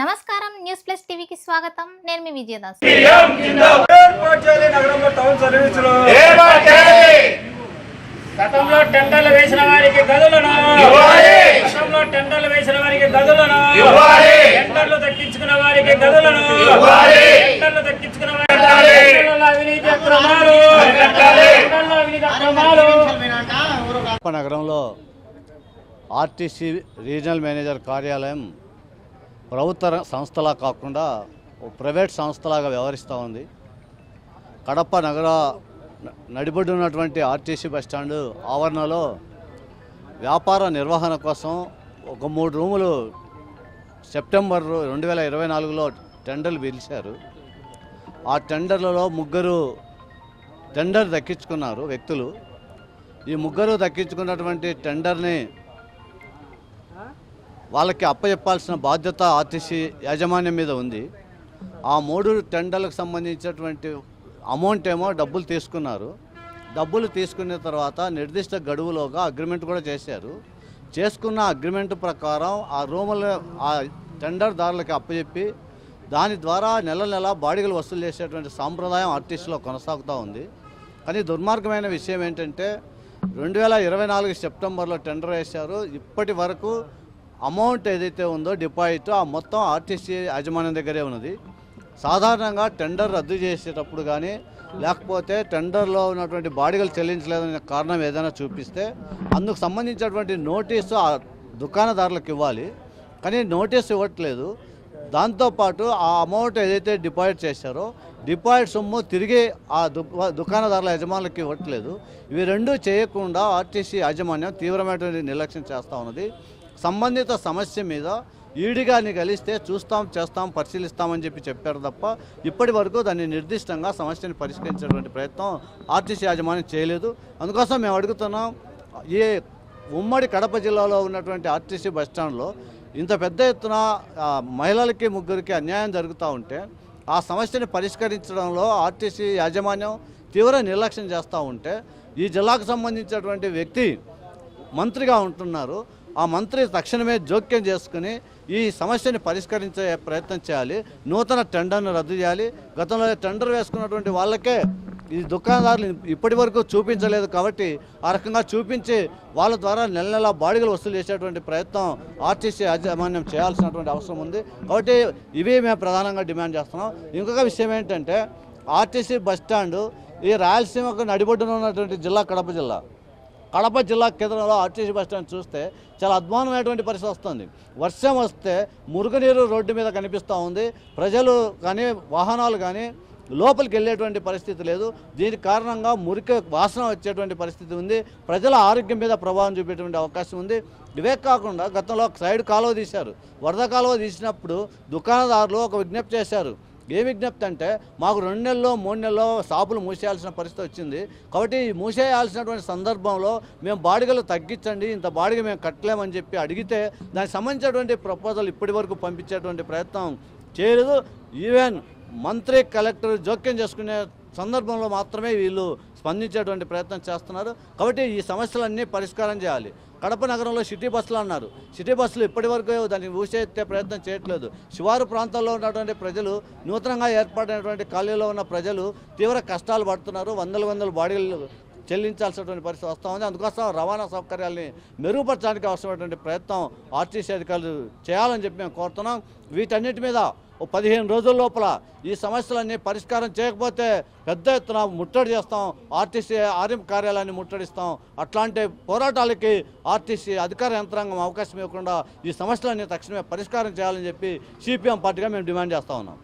నమస్కారం news plus టీవీకి స్వాగతం. నేను మీ విజయదాస్. గతంలో టెండర్లు వేసిన వారికి గదులను. గతంలో టెండర్లు వేసిన వారికి గదులను. టెండర్లు దక్కించుకున్న వారికి గదులను. టెండర్లు దక్కించుకున్న వారికి టెండర్లలో అవినీతి అక్రమాలు. టెండర్లలో అవినీతి అక్రమాలు. కడప నగరంలో ఆర్టీసీ రీజనల్ మేనేజర్ కార్యాలయం ప్రభుత్వ సంస్థలా కాకుండా ఓ ప్రైవేట్ సంస్థలాగా వ్యవహరిస్తూ ఉంది. కడప నగర నడిబడి ఉన్నటువంటి ఆర్టీసీ బస్టాండ్ ఆవరణలో వ్యాపార నిర్వహణ కోసం ఒక మూడు రూములు సెప్టెంబర్ రెండు వేల ఇరవై నాలుగులో టెండర్లు పిలిచారు. ఆ టెండర్లలో ముగ్గురు టెండర్ దక్కించుకున్నారు వ్యక్తులు. ఈ ముగ్గురు దక్కించుకున్నటువంటి టెండర్ని వాళ్ళకి అప్పచెప్పాల్సిన బాధ్యత ఆర్టీసీ యాజమాన్యం మీద ఉంది. ఆ మూడు టెండర్లకు సంబంధించినటువంటి అమౌంట్ ఏమో డబ్బులు తీసుకున్నారు. డబ్బులు తీసుకున్న తర్వాత నిర్దిష్ట గడువులోగా అగ్రిమెంట్ కూడా చేశారు. చేసుకున్న అగ్రిమెంట్ ప్రకారం ఆ రూముల ఆ టెండర్దారులకి అప్పచెప్పి దాని ద్వారా నెల నెల బాడిగలు వసూలు చేసేటువంటి సాంప్రదాయం ఆర్టీసీలో కొనసాగుతూ ఉంది. కానీ దుర్మార్గమైన విషయం ఏంటంటే రెండు వేల ఇరవై నాలుగు సెప్టెంబర్లో టెండర్ వేశారు. ఇప్పటి వరకు అమౌంట్ ఏదైతే ఉందో డిపాజిట్ ఆ మొత్తం ఆర్టీసీ యాజమాన్యం దగ్గరే ఉన్నది. సాధారణంగా టెండర్ రద్దు చేసేటప్పుడు కానీ లేకపోతే టెండర్లో ఉన్నటువంటి బాడిగలు చెల్లించలేదనే కారణం ఏదైనా చూపిస్తే అందుకు సంబంధించినటువంటి నోటీసు ఆ దుకాణదారులకు ఇవ్వాలి. కానీ నోటీస్ ఇవ్వట్లేదు. దాంతోపాటు ఆ అమౌంట్ ఏదైతే డిపాజిట్ చేశారో డిపాజిట్ సొమ్ము తిరిగి ఆ దు దుకాణదారుల యజమానులకు ఇవ్వట్లేదు. ఇవి రెండూ చేయకుండా ఆర్టీసీ యాజమాన్యం తీవ్రమైనటువంటి నిర్లక్ష్యం చేస్తూ ఉన్నది. సంబంధిత సమస్య మీద ఈడిగాని కలిస్తే చూస్తాం చేస్తాం పరిశీలిస్తామని చెప్పి చెప్పారు తప్ప ఇప్పటి వరకు దాన్ని నిర్దిష్టంగా సమస్యను పరిష్కరించేటువంటి ప్రయత్నం ఆర్టీసీ యాజమాన్యం చేయలేదు. అందుకోసం మేము అడుగుతున్నాం ఏ ఉమ్మడి కడప జిల్లాలో ఉన్నటువంటి ఆర్టీసీ బస్టాండ్లో ఇంత పెద్ద ఎత్తున మహిళలకి ముగ్గురికి అన్యాయం జరుగుతూ ఉంటే ఆ సమస్యని పరిష్కరించడంలో ఆర్టీసీ యాజమాన్యం తీవ్ర నిర్లక్ష్యం చేస్తూ ఉంటే ఈ జిల్లాకు సంబంధించినటువంటి వ్యక్తి మంత్రిగా ఉంటున్నారు. ఆ మంత్రి తక్షణమే జోక్యం చేసుకుని ఈ సమస్యని పరిష్కరించే ప్రయత్నం చేయాలి. నూతన టెండర్ను రద్దు చేయాలి. గతంలో టెండర్ వేసుకున్నటువంటి వాళ్ళకే ఈ దుకాణదారులు ఇప్పటి వరకు చూపించలేదు కాబట్టి ఆ రకంగా చూపించి వాళ్ళ ద్వారా నెల నెల బాడిగలు వసూలు చేసేటువంటి ప్రయత్నం ఆర్టీసీ యాజమాన్యం చేయాల్సినటువంటి అవసరం ఉంది. కాబట్టి ఇవి మేము ప్రధానంగా డిమాండ్ చేస్తున్నాం. ఇంకొక విషయం ఏంటంటే ఆర్టీసీ బస్టాండు ఈ రాయలసీమకు నడిబొడ్డున ఉన్నటువంటి జిల్లా కడప జిల్లా. కడప జిల్లా కేంద్రంలో ఆర్టీసీ బస్టాండ్ చూస్తే చాలా అద్భుతమైనటువంటి పరిస్థితి వస్తుంది. వర్షం వస్తే మురుగునీరు రోడ్డు మీద కనిపిస్తూ ఉంది. ప్రజలు కానీ వాహనాలు కానీ లోపలికి వెళ్ళేటువంటి పరిస్థితి లేదు. దీని కారణంగా మురికి వాసన వచ్చేటువంటి పరిస్థితి ఉంది. ప్రజల ఆరోగ్యం మీద ప్రభావం చూపేటువంటి అవకాశం ఉంది. ఇవే కాకుండా గతంలో సైడ్ కాలువ తీశారు. వరద కాలువ తీసినప్పుడు దుకాణదారులు ఒక విజ్ఞప్తి చేశారు. ఏ విజ్ఞప్తి అంటే మాకు రెండు నెలల్లో మూడు నెలల్లో షాపులు మూసేయాల్సిన పరిస్థితి వచ్చింది. కాబట్టి మూసేయాల్సినటువంటి సందర్భంలో మేము బాడిగలు తగ్గించండి ఇంత బాడిగ మేము కట్టలేమని చెప్పి అడిగితే దానికి సంబంధించినటువంటి ప్రపోజల్ ఇప్పటి వరకు పంపించేటువంటి ప్రయత్నం చేయలేదు. ఈవెన్ మంత్రి కలెక్టర్ జోక్యం చేసుకునే సందర్భంలో మాత్రమే వీళ్ళు స్పందించేటువంటి ప్రయత్నం చేస్తున్నారు. కాబట్టి ఈ సమస్యలన్నీ పరిష్కారం చేయాలి. కడప నగరంలో సిటీ బస్సులు అన్నారు. సిటీ బస్సులు ఇప్పటివరకు దాన్ని ఊసేత్తే ప్రయత్నం చేయట్లేదు. శివారు ప్రాంతాల్లో ఉన్నటువంటి ప్రజలు నూతనంగా ఏర్పడినటువంటి ఖాళీలో ఉన్న ప్రజలు తీవ్ర కష్టాలు పడుతున్నారు. వందల వందల బాడీలు చెల్లించాల్సినటువంటి పరిస్థితి వస్తూ ఉంది. అందుకోసం రవాణా సౌకర్యాల్ని మెరుగుపరచడానికి అవసరమైనటువంటి ప్రయత్నం ఆర్టీసీ అధికారులు చేయాలని చెప్పి మేము కోరుతున్నాం. వీటన్నిటి మీద పదిహేను రోజుల లోపల ఈ సమస్యలన్నీ పరిష్కారం చేయకపోతే పెద్ద ఎత్తున ముట్టడి చేస్తాం. ఆర్టీసీ ఆర్ఎం కార్యాలయాన్ని ముట్టడిస్తాం. అట్లాంటి పోరాటాలకి ఆర్టీసీ అధికార యంత్రాంగం అవకాశం ఇవ్వకుండా ఈ సమస్యలన్నీ తక్షణమే పరిష్కారం చేయాలని చెప్పి సిపిఎం పార్టీగా మేము డిమాండ్ చేస్తా ఉన్నాం.